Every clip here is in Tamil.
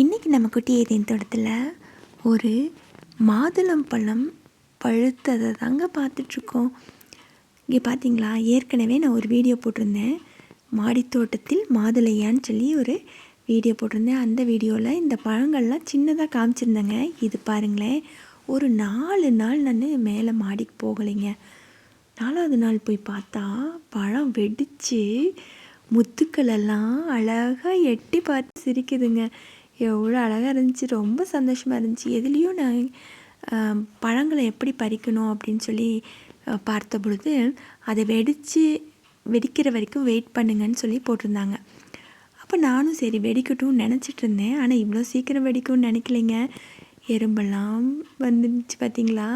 இன்றைக்கி நம்ம குட்டி ஏதேன் தோட்டத்தில் ஒரு மாதுளம் பழம் பழுத்ததை தாங்க பார்த்துட்ருக்கோம். இங்கே பார்த்தீங்களா ஏற்கனவே நான் ஒரு வீடியோ போட்டிருந்தேன். மாடித்தோட்டத்தில் மாதுளையான்னு சொல்லி ஒரு வீடியோ போட்டிருந்தேன். அந்த வீடியோவில் இந்த பழங்கள்லாம் சின்னதாக காமிச்சிருந்தேங்க. இது பாருங்களேன். ஒரு நாலு நாள் நான் மேலே மாடிக்கு போகலைங்க. நாலாவது நாள் போய் பார்த்தா பழம் வெடித்து முத்துக்களெல்லாம் அழகாக எட்டி பார்த்து சிரிக்குதுங்க. எவ்வளோ அழகாக இருந்துச்சு ரொம்ப சந்தோஷமாக இருந்துச்சு. எதுலேயும் நான் பழங்களை எப்படி பறிக்கணும் அப்படின்னு சொல்லி பார்த்த பொழுது அதை வெடித்து வெடிக்கிற வரைக்கும் வெயிட் பண்ணுங்கன்னு சொல்லி போட்டிருந்தாங்க. அப்போ நானும் சரி வெடிக்கட்டும்னு நினச்சிட்டு இருந்தேன். ஆனால் இவ்வளோ சீக்கிரம் வெடிக்கும்னு நினைக்கலைங்க. எறும்பெல்லாம் வந்துடுச்சு பார்த்தீங்களா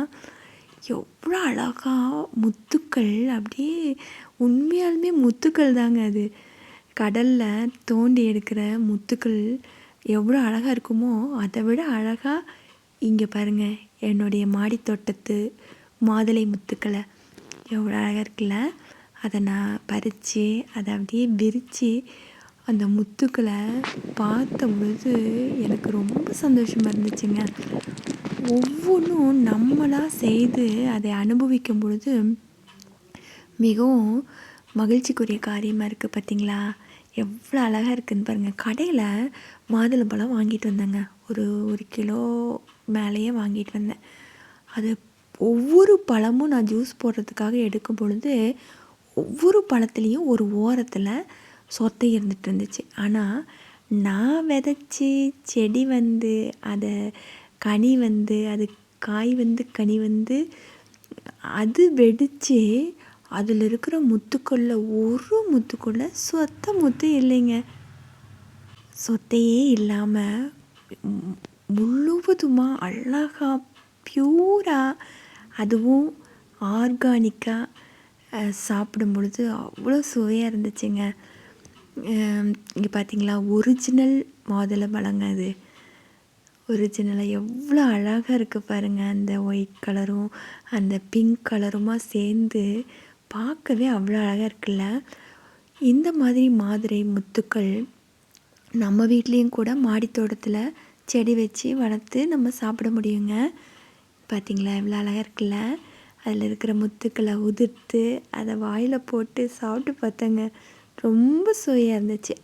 எவ்வளோ அழகாக முத்துக்கள் அப்படியே உண்மையாலுமே முத்துக்கள் தாங்க அது. கடலில் தோண்டி எடுக்கிற முத்துக்கள் எவ்வளோ அழகாக இருக்குமோ அதை விட அழகாக இங்கே பாருங்கள் என்னுடைய மாடி தோட்டத்து மாதுளை முத்துக்களை. எவ்வளோ அழகாக இருக்குல்ல? அதை நான் பறித்து அதை அப்படியே விரித்து அந்த முத்துக்களை பார்த்த பொழுது எனக்கு ரொம்ப சந்தோஷமாக இருந்துச்சுங்க. ஒவ்வொன்றும் நம்மளாக செய்து அதை அனுபவிக்கும் பொழுது மிகவும் மகிழ்ச்சிக்குரிய காரியமாக இருக்குது பார்த்திங்களா எவ்வளோ அழகாக இருக்குதுன்னு பாருங்கள் கடையில் மாதுளம்பழம் வாங்கிட்டு வந்தேங்க. ஒரு ஒரு கிலோ மேலேயே வாங்கிட்டு வந்தேன். அது ஒவ்வொரு பழமும் நான் ஜூஸ் போடுறதுக்காக எடுக்கும் பொழுது ஒவ்வொரு பழத்துலேயும் ஒரு ஓரத்தில் சொத்தை இருந்துட்டு இருந்துச்சு. ஆனால் நான் விதைச்சி செடி வந்து அதை கனி வந்து அது காய் வந்து கனி வந்து அது வெடித்து அதில் இருக்கிற முத்துக்குள்ள ஒரு முத்துக்குள்ளே சொத்த முத்து இல்லைங்க. சொத்தையே இல்லாமல் முழுவதுமாக அழகாக பியூராக அதுவும் ஆர்கானிக்காக சாப்பிடும் பொழுது அவ்வளோ சுவையாக இருந்துச்சுங்க. இங்கே பார்த்தீங்களா ஒரிஜினல் மாதுளை பழங்க அது. ஒரிஜினலாக எவ்வளோ அழகாக இருக்குது பாருங்கள் அந்த ஒயிட் கலரும் அந்த பிங்க் கலருமாக சேர்ந்து பார்க்கவே அவ்வளோ அழகாக இருக்குல்ல? இந்த மாதிரி மாதிரி முத்துக்கள் நம்ம வீட்லேயும் கூட மாடித்தோட்டத்தில் செடி வச்சு வளர்த்து நம்ம சாப்பிட முடியுங்க. பார்த்திங்களா எவ்வளோ அழகாக இருக்குல்ல? அதில் இருக்கிற முத்துக்களை உதிர்த்து அதை வாயில் போட்டு சாப்பிட்டு பார்த்தேங்க. ரொம்ப சுவையாக இருந்துச்சு.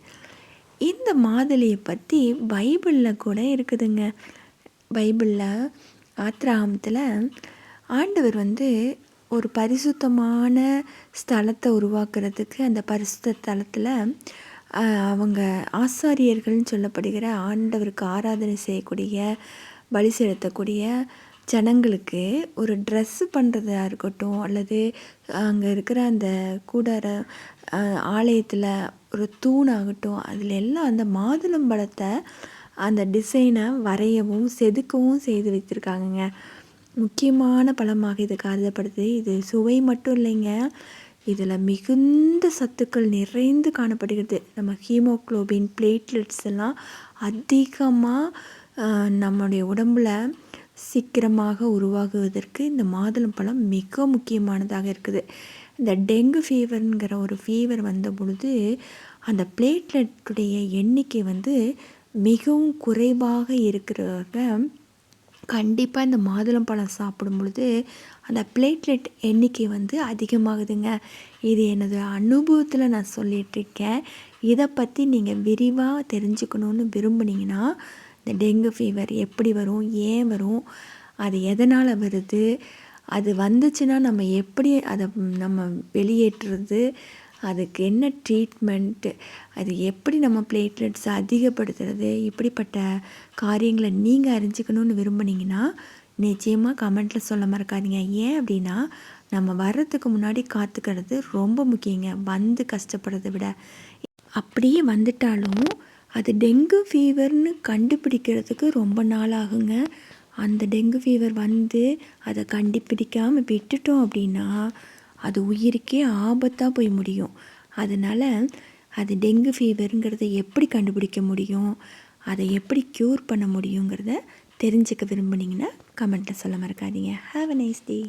இந்த மாதுளையை பற்றி பைபிளில் கூட இருக்குதுங்க. பைபிளில் ஆத்திராமத்தில் ஆண்டவர் வந்து ஒரு பரிசுத்தமான ஸ்தலத்தை உருவாக்குறதுக்கு அந்த பரிசுத்த ஸ்தலத்தில் அவங்க ஆசாரியர்கள்னு சொல்லப்படுகிற ஆண்டவருக்கு ஆராதனை செய்யக்கூடிய பலி செலுத்தக்கூடிய ஜனங்களுக்கு ஒரு ட்ரெஸ்ஸு பண்ணுறதா இருக்கட்டும் அல்லது அங்கே இருக்கிற அந்த கூடார ஆலயத்தில் ஒரு தூணாகட்டும் அதில் எல்லாம் அந்த மாதுளம்பழத்தை அந்த டிசைனை வரையவும் செதுக்கவும் செய்து வைத்திருக்காங்கங்க. முக்கியமான பழமாக இது கருதப்படுது. இது சுவை மட்டும் இல்லைங்க. இதில் மிகுந்த சத்துக்கள் நிறைந்து காணப்படுகிறது. நம்ம ஹீமோக்ளோபின் பிளேட்லெட்ஸ் எல்லாம் அதிகமாக நம்முடைய உடம்பில் சீக்கிரமாக உருவாகுவதற்கு இந்த மாதுளம் பழம் மிக முக்கியமானதாக இருக்குது. இந்த டெங்கு ஃபீவருங்கிற ஒரு ஃபீவர் வந்த பொழுது அந்த பிளேட்லெட்டுடைய எண்ணிக்கை வந்து மிகவும் குறைவாக இருக்கிறவங்க கண்டிப்பாக இந்த மாதுளம்பழம் சாப்பிடும் பொழுது அந்த பிளேட்லெட் எண்ணிக்கை வந்து அதிகமாகுதுங்க. இது எனது அனுபவத்தில் நான் சொல்லிகிட்ருக்கேன் இதை பற்றி நீங்கள் விரிவாக தெரிஞ்சுக்கணுன்னு விரும்புனீங்கன்னா இந்த டெங்கு ஃபீவர் எப்படி வரும் ஏன் வரும் அது எதனால் வருது அது வந்துச்சுன்னா நம்ம எப்படி அதை நம்ம வெளியேற்றுறது அதுக்கு என்ன ட்ரீட்மெண்ட்டு அது எப்படி நம்ம பிளேட்லெட்ஸை அதிகப்படுத்துறது? இப்படிப்பட்ட காரியங்களை நீங்கள் அறிஞ்சிக்கணும்னு விரும்புனீங்கன்னா நிச்சயமாக கமெண்ட்டில் சொல்ல மறக்காதீங்க. ஏன் அப்படின்னா நம்ம வர்றதுக்கு முன்னாடி காத்துக்கிறது ரொம்ப முக்கியங்க. வந்து கஷ்டப்படுறதை விட. அப்படியே வந்துட்டாலும் அது டெங்கு ஃபீவர்னு கண்டுபிடிக்கிறதுக்கு ரொம்ப நாள் ஆகுங்க. அந்த டெங்கு ஃபீவர் வந்து அதை கண்டுபிடிக்காமல் விட்டுட்டோம் அப்படின்னா அது உயிருக்கே ஆபத்தாக போய் முடியும். அதனால் அது டெங்கு ஃபீவருங்கிறத எப்படி கண்டுபிடிக்க முடியும்? அதை எப்படி க்யூர் பண்ண முடியுங்கிறத தெரிஞ்சுக்க விரும்புனீங்கன்னா கமெண்ட்டில் சொல்ல மறக்காதீங்க. Have a nice day